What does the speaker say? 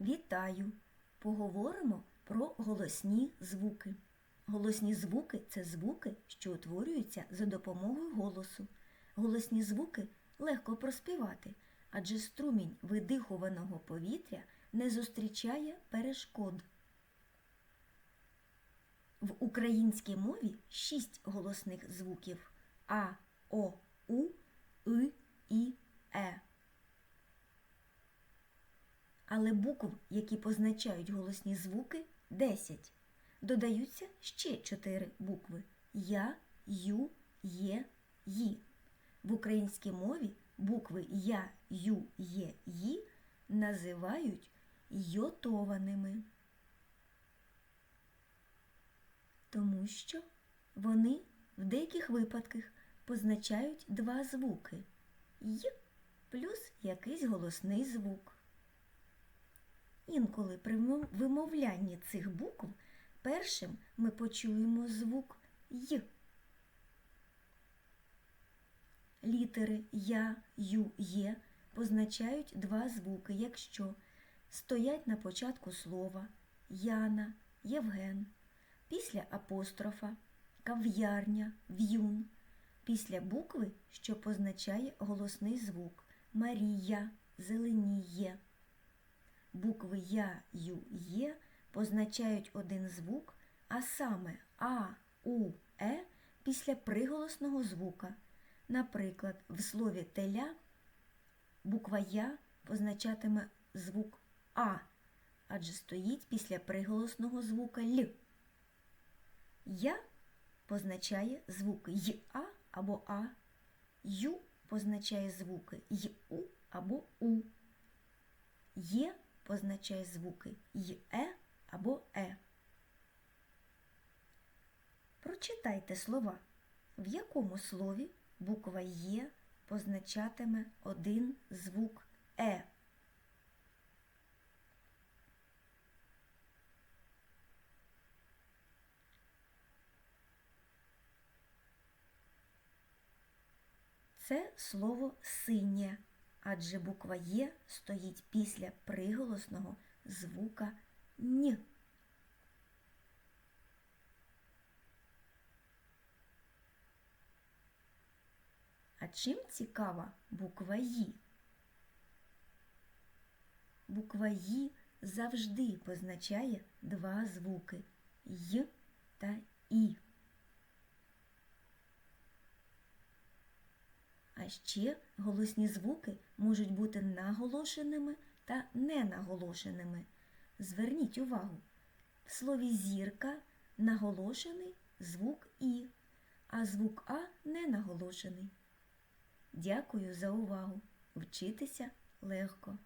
Вітаю! Поговоримо про голосні звуки. Голосні звуки це звуки, що утворюються за допомогою голосу. Голосні звуки легко проспівати, адже струмінь видихуваного повітря не зустрічає перешкод. В українській мові шість голосних звуків А, О, У, И, І, Е. Але букв, які позначають голосні звуки, 10. Додаються ще 4 букви Я, Ю, Є, Ї. В українській мові букви Я, Ю, Є, Ї називають йотованими. Тому що вони в деяких випадках позначають два звуки й плюс якийсь голосний звук. Інколи при вимовлянні цих букв першим ми почуємо звук й. Літери Я, Ю, Є позначають два звуки, якщо стоять на початку слова Яна, Євген, після апострофа кав'ярня, в'юн, після букви, що позначає голосний звук Марія, зеленіє. Букви Я, Ю, Є позначають один звук, а саме А, У, Е після приголосного звука. Наприклад, в слові теля буква Я позначатиме звук А, адже стоїть після приголосного звука Л. Я позначає звук й-а або А, Ю позначає звуки й-у або У. Є позначає звуки й-е або е. Прочитайте слова, в якому слові буква Є позначатиме один звук Е. Це слово синє, адже буква Є стоїть після приголосного звука Н. А чим цікава буква Ї? Буква Ї завжди позначає два звуки Й та І. А ще голосні звуки можуть бути наголошеними та ненаголошеними. Зверніть увагу, в слові зірка наголошений звук І, а звук А не наголошений. Дякую за увагу. Вчитися легко.